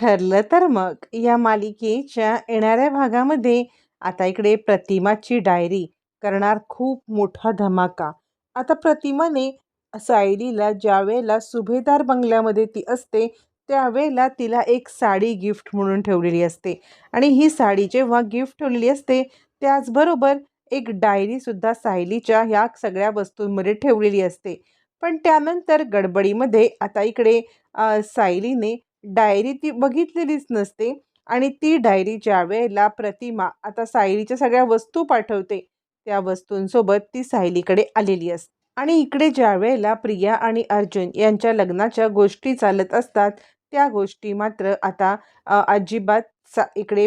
ठरलं तर मग. या मालिकेच्या येणाऱ्या भागामध्ये आता इकडे प्रतिमाची डायरी करणार खूप मोठा धमाका. आता प्रतिमाने सायलीला ज्या वेळेला सुभेदार बंगल्यामध्ये ती असते त्यावेळेला तिला एक साडी गिफ्ट म्हणून ठेवलेली असते. आणि ही साडी जेव्हा गिफ्ट ठेवलेली असते त्याचबरोबर एक डायरीसुद्धा सायलीच्या ह्या सगळ्या वस्तूंमध्ये ठेवलेली असते. पण त्यानंतर गडबडीमध्ये आता इकडे सायलीने डायरी ती बघितलेलीच नसते आणि ती डायरी ज्या वेळेला प्रतिमा आता सायलीच्या सगळ्या वस्तू पाठवते त्या वस्तूंसोबत ती सायलीकडे आलेली असते आणि इकडे ज्या वेळेला प्रिया आणि अर्जुन यांच्या लग्नाच्या गोष्टी चालत असतात त्या गोष्टी मात्र आता अजिबात सा इकडे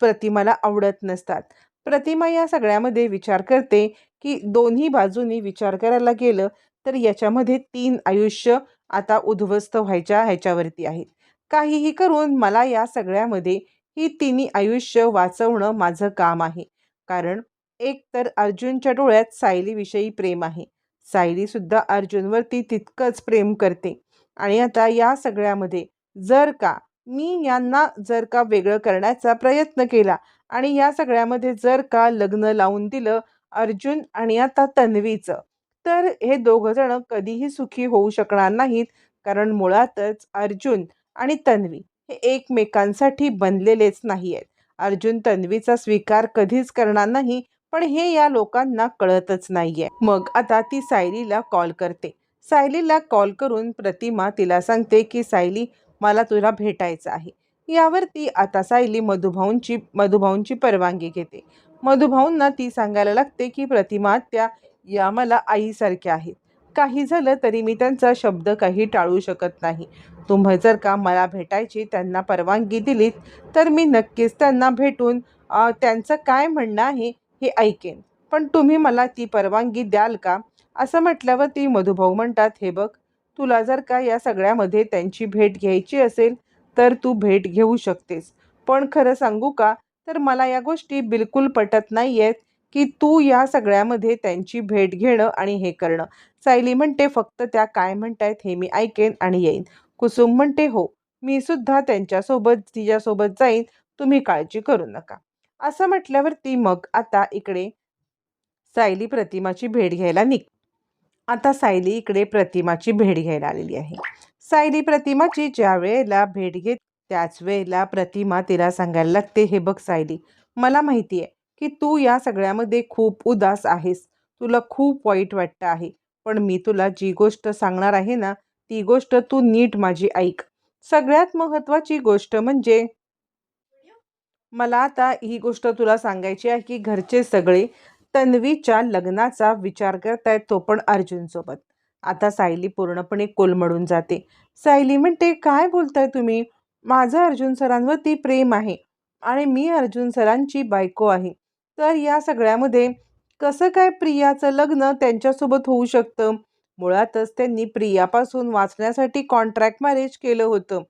प्रतिमाला आवडत नसतात. प्रतिमा या सगळ्यामध्ये विचार करते की दोन्ही बाजूनी विचार करायला गेलं तर याच्यामध्ये तीन आयुष्य आता उद्ध्वस्त व्हायच्या ह्याच्यावरती आहेत. काहीही करून मला या सगळ्यामध्ये ही तिन्ही आयुष्य वाचवणं माझं काम आहे. कारण एक तर अर्जुनच्या डोळ्यात सायलीविषयी प्रेम आहे. सायलीसुद्धा अर्जुनवरती तितकंच प्रेम करते. आणि आता या सगळ्यामध्ये जर का मी यांना जर का वेगळं करण्याचा प्रयत्न केला आणि या सगळ्यामध्ये जर का लग्न लावून दिलं अर्जुन आणि आता तन्वीचं तर हे दोघंजणं कधीही सुखी होऊ शकणार नाहीत. कारण मुळातच अर्जुन आणि तन्वी हे एकमेकांसाठी बनलेलेच नाही आहेत अर्जुन तन्वीचा स्वीकार कधीच करणार नाही पण हे या लोकांना कळतच नाही आहे मग आता ती सायलीला कॉल करते. सायलीला कॉल करून प्रतिमा तिला सांगते की सायली मला तुला भेटायचं आहे. यावर ती आता सायली मधुभाऊंची मधुभाऊंची परवानगी घेते. मधुभाऊंना ती सांगायला लागते की प्रतिमा त्या या मला आईसारख्या आहेत. काही झालं तरी मी त्यांचा शब्द काही टाळू शकत नाही. तुम्ही जर का मला भेटायची त्यांना परवानगी दिलीत तर मी नक्कीच त्यांना भेटून त्यांचं काय म्हणणं आहे हे ऐकेन. पण तुम्ही मला ती परवानगी द्याल का? असं म्हटल्यावर ती मधुभाऊ म्हणतात हे बघ तुला जर का या सगळ्यामध्ये त्यांची भेट घ्यायची असेल तर तू भेट घेऊ शकतेस. पण खरं सांगू का? तर मला या गोष्टी बिलकुल पटत नाही आहेत की तू या सगळ्यामध्ये त्यांची भेट घेणं आणि हे करणं. सायली म्हणते फक्त त्या काय म्हणतायत हे मी ऐकेन आणि येईन. कुसुम म्हणते हो मी सुद्धा त्यांच्यासोबत तिच्यासोबत जाईन. तुम्ही काळजी करू नका. असं म्हटल्यावर ती मग आता इकडे सायली प्रतिमाची भेट घ्यायला निघ आता सायली इकडे प्रतिमाची भेट घ्यायला आलेली आहे. सायली प्रतिमाची ज्या वेळेला भेट घेत त्याच वेळेला प्रतिमा तिला सांगायला लागते हे बघ सायली मला माहिती आहे की तू या सगळ्यामध्ये खूप उदास आहेस. तुला खूप वाईट वाटतं आहे. पण मी तुला जी गोष्ट सांगणार आहे ना ती गोष्ट तू नीट माझी ऐक. सगळ्यात महत्त्वाची गोष्ट म्हणजे मला आता ही गोष्ट तुला सांगायची आहे की घरचे सगळे तन्वीच्या लग्नाचा विचार करतायत तो पण अर्जुनसोबत. आता सायली पूर्णपणे कोलमडून जाते. सायली म्हणते काय बोलताय तुम्ही? माझं अर्जुन सरांवरती प्रेम आहे आणि मी अर्जुन सरांची बायको आहे. तर या सगळ्यामध्ये कसं काय प्रियाचं लग्न त्यांच्यासोबत होऊ शकतं? मुळातच त्यांनी प्रियापासून वाचण्यासाठी कॉन्ट्रॅक्ट मॅरेज केलं होतं.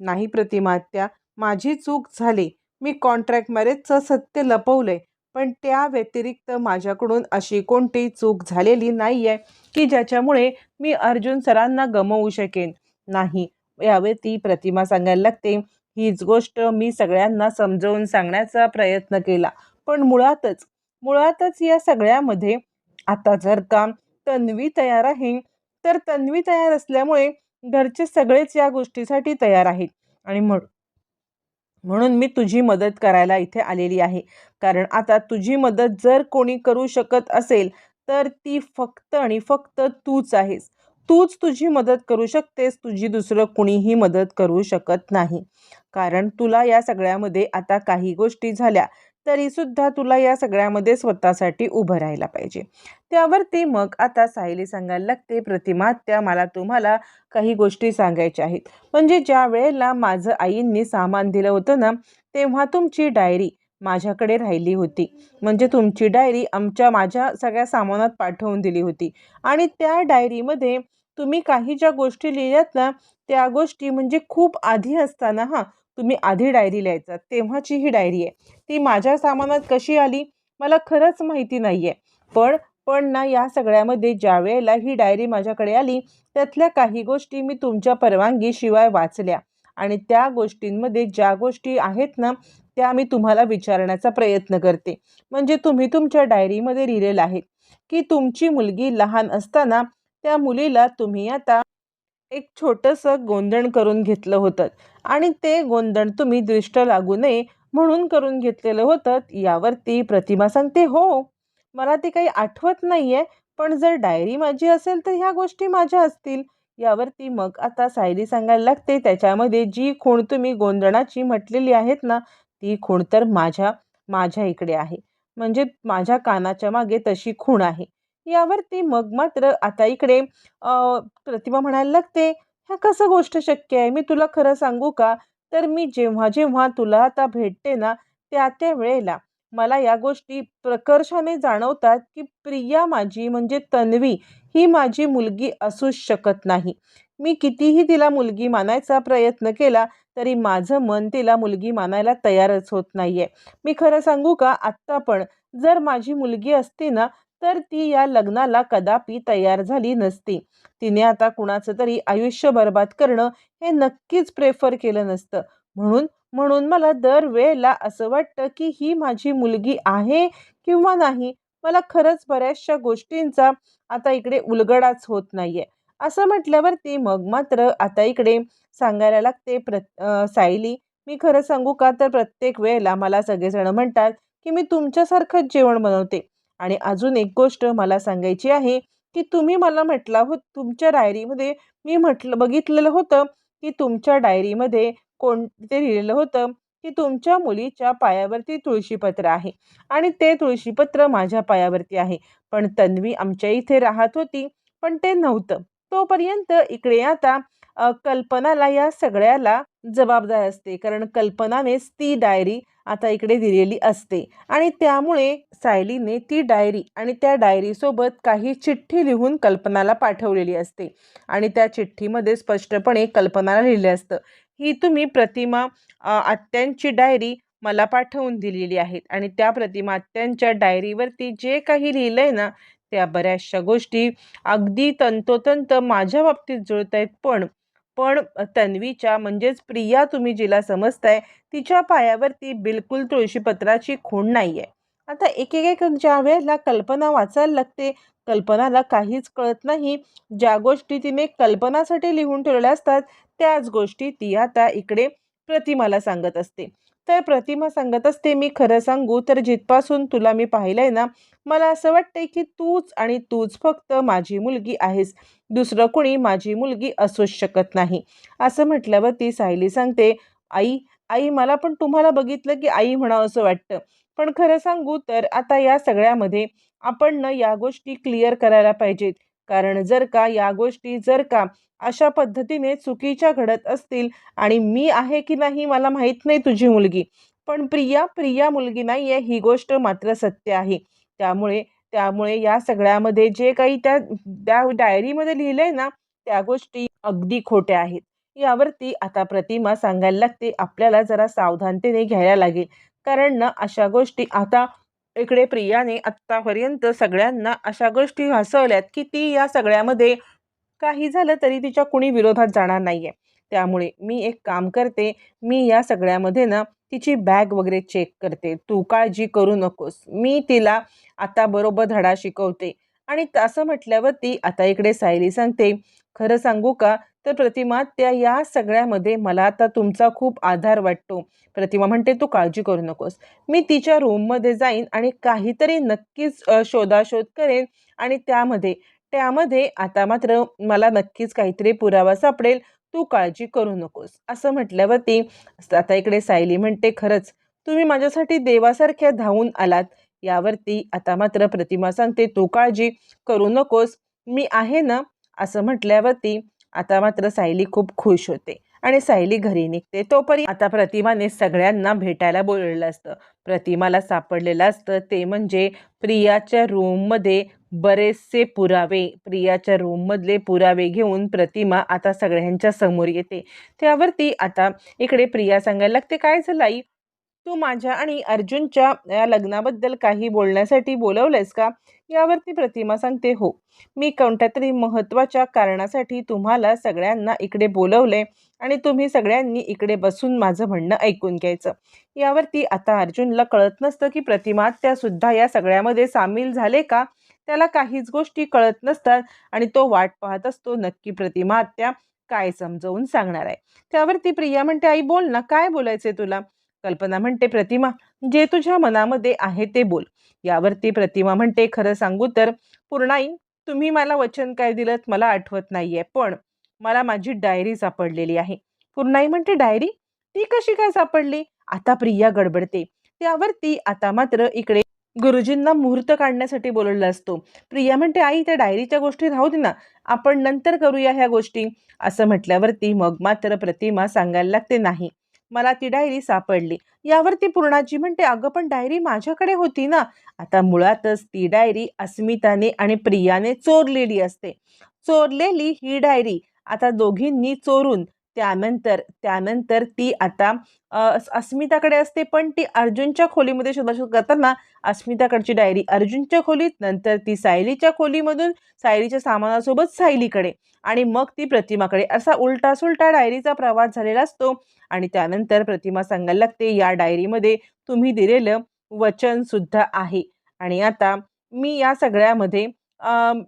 नाही प्रतिमात्या माझी चूक झाली. मी कॉन्ट्रॅक्ट मॅरेजचं सत्य लपवलंय. पण त्या व्यतिरिक्त माझ्याकडून अशी कोणती चूक झालेली नाही आहे की ज्याच्यामुळे मी अर्जुन सरांना गमवू शकेन. नाही यावे ती प्रतिमा सांगायला लागते हीच गोष्ट मी सगळ्यांना समजावून सांगण्याचा प्रयत्न केला. पण मुळातच मुळातच या सगळ्यामध्ये आता जर का तन्वी तयार आहे तर तन्वी तयार असल्यामुळे घरचे सगळेच या गोष्टीसाठी तयार आहेत. आणि म्हणून म्हणून मी तुझी मदत करायला इथे आलेली आहे. कारण आता तुझी मदत जर कोणी करू शकत असेल तर ती फक्त आणि फक्त तूच आहेस. तूच तुझी मदत करू शकतेस तुझी दुसरं कुणीही मदत करू शकत नाही. कारण तुला या सगळ्यामध्ये आता काही गोष्टी झाल्या तरीसुद्धा तुला या सगळ्यामध्ये स्वतःसाठी उभं राहायला पाहिजे. त्यावरती मग आता सायली सांगायला लागते प्रतिमा त्या मला तुम्हाला काही गोष्टी सांगायच्या आहेत. म्हणजे ज्या वेळेला माझं आईंनी सामान दिलं होतं ना तेव्हा तुमची डायरी माझ्याकडे राहिली होती. म्हणजे तुमची डायरी आमच्या माझ्या सगळ्या सामानात पाठवून दिली होती. आणि त्या डायरीमध्ये तुम्ही काही ज्या गोष्टी लिहिल्यात ना त्या गोष्टी म्हणजे खूप आधी असताना हां तुम्ही आधी डायरी लिहायचा तेव्हाची ही डायरी आहे. ती माझ्या सामानात कशी आली? मला खरंच माहिती नाही आहे पण पण ना या सगळ्यामध्ये ज्या वेळेला ही डायरी माझ्याकडे आली त्यातल्या काही गोष्टी मी तुमच्या परवानगीशिवाय वाचल्या. आणि त्या गोष्टींमध्ये ज्या गोष्टी आहेत ना त्या मी तुम्हाला विचारण्याचा प्रयत्न करते. म्हणजे तुम्ही तुमच्या डायरीमध्ये लिहिलेलं आहे की तुमची मुलगी लहान असताना त्या मुलीला तुम्ही आता एक छोटंसं गोंधण करून घेतलं होतं. आणि ते गोंधण तुम्ही दृष्ट लागू नये म्हणून करून घेतलेलं होतं. यावरती प्रतिमा सांगते हो मला ते काही आठवत नाही आहे पण जर डायरी माझी असेल तर ह्या गोष्टी माझ्या असतील. यावरती मग आता सायली सांगायला लागते त्याच्यामध्ये जी खूण तुम्ही गोंधळाची म्हटलेली आहेत ना ती खूण तर माझ्या माझ्या इकडे आहे. म्हणजे माझ्या कानाच्या मागे तशी खूण आहे. यावरती मग मात्र आता इकडे प्रतिमा म्हणायला लागते ह्या कसं गोष्ट शक्य आहे? मी तुला खरं सांगू का? तर मी जेव्हा जेव्हा तुला आता भेटते ना त्या त्या वेळेला. मला या गोष्टी प्रकर्षाने जाणवतात की प्रिया माझी म्हणजे तन्वी ही माझी मुलगी असूच शकत नाही. मी कितीही तिला मुलगी मानायचा प्रयत्न केला तरी माझं मन तिला मुलगी मानायला तयारच होत नाही आहे मी खरं सांगू का? आत्ता पण जर माझी मुलगी असती ना तर ती या लग्नाला कदापि तयार झाली नसती. तिने आता कुणाचं तरी आयुष्य बर्बाद करणं हे नक्कीच प्रेफर केलं नसतं. म्हणून म्हणून मला दरवेळेला असं वाटतं की ही माझी मुलगी आहे किंवा नाही मला खरंच बऱ्याचशा गोष्टींचा आता इकडे उलगडाच होत नाही आहे असं म्हटल्यावरती मग मात्र आता इकडे सांगायला लागते प्र सायली मी खरं सांगू का? तर प्रत्येक वेळेला मला सगळेजण म्हणतात की मी तुमच्यासारखंच जेवण बनवते. आणि अजून एक गोष्ट मला सांगायची आहे की तुम्ही मला म्हटला हो तुमच्या डायरीमध्ये मी म्हटलं बघितलेलं होतं की तुमच्या डायरीमध्ये कोणते लिहिलेलं होतं की तुमच्या मुलीच्या पायावरती तुळशीपत्र आहे. आणि ते तुळशीपत्र माझ्या पायावरती आहे. पण तन्वी आमच्या इथे राहत होती पण ते नव्हतं. तोपर्यंत इकडे आता कल्पनाला या सगळ्याला जबाबदार असते. कारण कल्पनानेच ती डायरी आता इकडे दिलेली असते. आणि त्यामुळे सायलीने ती डायरी आणि त्या डायरीसोबत काही चिठ्ठी लिहून कल्पनाला पाठवलेली असते. आणि त्या चिठ्ठीमध्ये स्पष्टपणे कल्पनाला लिहिलं असतं. ही तुम्ही प्रतिमा आत्यांची डायरी मला पाठवून दिलेली आहेत. आणि त्या प्रतिमा आत्यांच्या डायरीवरती जे काही लिहिलं आहे ना त्या बऱ्याचशा गोष्टी अगदी तंतोतंत माझ्या बाबतीत जुळत आहेत पण पण तन्वीच्या म्हणजेच प्रिया तुम्ही जिला समजताय तिच्या पायावरती बिलकुल तुळशीपत्राची खूण नाही आहे आता एक एक ज्या वेळेला कल्पना वाचायला लागते कल्पनाला काहीच कळत नाही. ज्या गोष्टी तिने कल्पनासाठी लिहून ठेवलेल्या असतात त्याच गोष्टी ती आता इकडे प्रतिमाला सांगत असते. तर प्रतिमा सांगत असते मी खरं सांगू तर जिथपासून तुला मी पाहिलं आहे ना मला असं वाटतंय की तूच आणि तूच फक्त माझी मुलगी आहेस. दुसरं कोणी माझी मुलगी असूच शकत नाही. असं म्हटल्यावर ती सायली सांगते आई आई मला पण तुम्हाला बघितलं की आई म्हणावं असं वाटतं. पण खरं सांगू तर आता या सगळ्यामध्ये आपण न या गोष्टी क्लिअर करायला पाहिजेत. कारण जर का या गोष्टी जर का अशा पद्धतीने चुकीच्या घडत असतील आणि मी आहे की नाही मला माहीत नाही तुझी मुलगी पण प्रिया प्रिया मुलगी नाही आहे ही गोष्ट मात्र सत्य आहे. त्यामुळे त्यामुळे या सगळ्यामध्ये जे काही त्या त्या डायरीमध्ये लिहिलं आहे ना त्या गोष्टी अगदी खोट्या आहेत. यावरती आता प्रतिमा सांगायला लागते आपल्याला जरा सावधानतेने घ्यायला लागेल. कारण ना अशा गोष्टी आता इकडे प्रियाने आत्तापर्यंत सगळ्यांना अशा गोष्टी हसवल्यात की ती या सगळ्यामध्ये काही झालं तरी तिच्या कुणी विरोधात जाणार नाही आहे त्यामुळे मी एक काम करते मी या सगळ्यामध्ये ना तिची बॅग वगैरे चेक करते. तू काळजी करू नकोस. मी तिला आता बरोबर धडा शिकवते. आणि असं म्हटल्यावर ती आता इकडे सायली सांगते खरं सांगू का? तर प्रतिमा त्या या सगळ्यामध्ये मला आता तुमचा खूप आधार वाटतो. प्रतिमा म्हणते तू काळजी करू नकोस. मी तिच्या रूममध्ये जाईन आणि काहीतरी नक्कीच शोधाशोध करेन आणि त्यामध्ये त्यामध्ये आता मात्र मला नक्कीच काहीतरी पुरावा सापडेल. तू काळजी करू नकोस. असं म्हटल्यावरती आता इकडे सायली म्हणते खरंच तुम्ही माझ्यासाठी देवासारख्या धावून आलात. यावरती आता मात्र प्रतिमा सांगते तू काळजी करू नकोस. मी आहे ना? असं म्हटल्यावरती आता मात्र सायली खूप खुश होते आणि सायली घरी निघते. तोपर्यंत आता प्रतिमाने सगळ्यांना भेटायला बोललेलं असतं. प्रतिमाला सापडलेलं असतं. ते म्हणजे प्रियाच्या रूममध्ये बरेचसे पुरावे प्रियाच्या रूममधले पुरावे घेऊन प्रतिमा आता सगळ्यांच्या समोर येते. त्यावरती आता इकडे प्रिया सांगायला लागते काय झालं आई? तू माझ्या आणि अर्जुनच्या या लग्नाबद्दल काही बोलण्यासाठी बोलवलंयस का? यावरती प्रतिमा सांगते हो. मी कोणत्या तरी महत्त्वाच्या कारणासाठी तुम्हाला सगळ्यांना इकडे बोलवले आणि तुम्ही सगळ्यांनी इकडे बसून माझं म्हणणं ऐकून घ्यायचं. यावरती आता अर्जुनला कळत नसतं की प्रतिमा त्यासुद्धा या सगळ्यामध्ये सामील झाले का? त्याला काहीच गोष्टी कळत नसतात आणि तो वाट पाहत असतो नक्की प्रतिमा आत्या काय समजवून सांगणार आहे? त्यावरती प्रिया म्हणते आई बोल ना काय बोलायचंय तुला? कल्पना म्हणते प्रतिमा जे तुझ्या मनामध्ये आहे ते बोल. यावरती प्रतिमा म्हणते खरं सांगू तर पूर्णाई तुम्ही मला वचन काय दिलं मला आठवत नाहीये पण मला माझी डायरी सापडलेली आहे. पूर्णाई म्हणते डायरी? ती कशी काय सापडली? आता प्रिया गडबडते. त्यावरती आता मात्र इकडे गुरुजींना मुहूर्त काढण्यासाठी बोलवला असतो. प्रिया म्हणते आई त्या डायरीच्या गोष्टी राहू दे ना आपण नंतर करूया ह्या गोष्टी. असं म्हटल्यावरती मग मात्र प्रतिमा सांगायला लागते नाही मला ती डायरी सापडली. यावरती पूर्णाजी म्हणते अगं पण डायरी माझ्याकडे होती ना. आता मुळातच ती डायरी अस्मिताने आणि प्रियाने चोरलेली असते. चोरलेली ही डायरी आता दोघींनी चोरून त्यानंतर त्यानंतर ती आता अस्मिताकडे असते पण ती अर्जुनच्या खोलीमध्ये शोधाशोध करताना अस्मिताकडची डायरी अर्जुनच्या खोलीत नंतर ती सायलीच्या खोलीमधून सायलीच्या सामानासोबत सायलीकडे आणि मग ती प्रतिमाकडे. असा उलटासुलटा डायरीचा प्रवास झालेला असतो आणि त्यानंतर प्रतिमा सांगायला लागते या डायरीमध्ये तुम्ही दिलेलं वचनसुद्धा आहे. आणि आता मी या सगळ्यामध्ये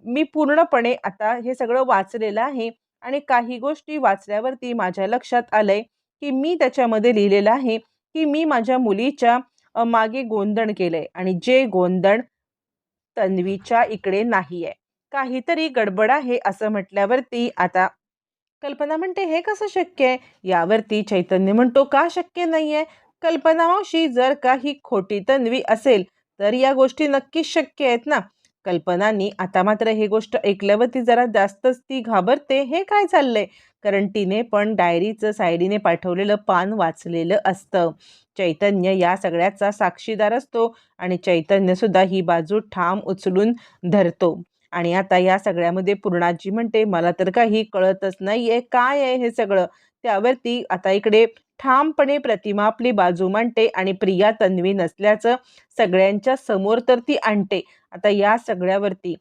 मी पूर्णपणे आता हे सगळं वाचलेलं आहे. आणि काही गोष्टी वाचल्यावरती माझ्या लक्षात आलंय की मी त्याच्यामध्ये लिहिलेलं आहे की मी माझ्या मुलीच्या मागे गोंधळ केलंय आणि जे गोंदण तन्वीच्या इकडे नाही आहे काहीतरी गडबड आहे असं म्हटल्यावरती आता कल्पना म्हणते हे कसं शक्य आहे? यावरती चैतन्य म्हणतो का शक्य नाही आहे कल्पना मावशी जर काही खोटी तन्वी असेल तर या गोष्टी नक्कीच शक्य आहेत ना? कल्पनानी आता मात्र ही गोष्ट ऐकल्यावरती जरा जास्तच ती घाबरते. हे काय चाललंय? कारण तिने पण डायरीचं सायडीने पाठवलेलं पान वाचलेलं असतं. चैतन्य या सगळ्याचा साक्षीदार असतो आणि चैतन्यसुद्धा ही बाजू ठाम उचलून धरतो. आणि आता या सगळ्यामध्ये पूर्णाजी म्हणते मला तर काही कळतच नाही आहे काय आहे हे सगळं? त्यावरती आता इकडे ठामपणे प्रतिमा आपली बाजू मांडते आणि प्रिया तन्वी नसल्याचं सगळ्यांच्या समोर तर ती आणते. आता या सगळ्यावरती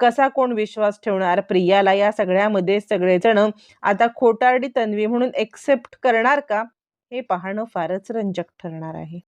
कसा कोण विश्वास ठेवणार? प्रियाला या सगळ्यामध्ये सगळेजण आता खोटारडी तन्वी म्हणून एक्सेप्ट करणार का? हे पाहणं फारच रंजक ठरणार आहे.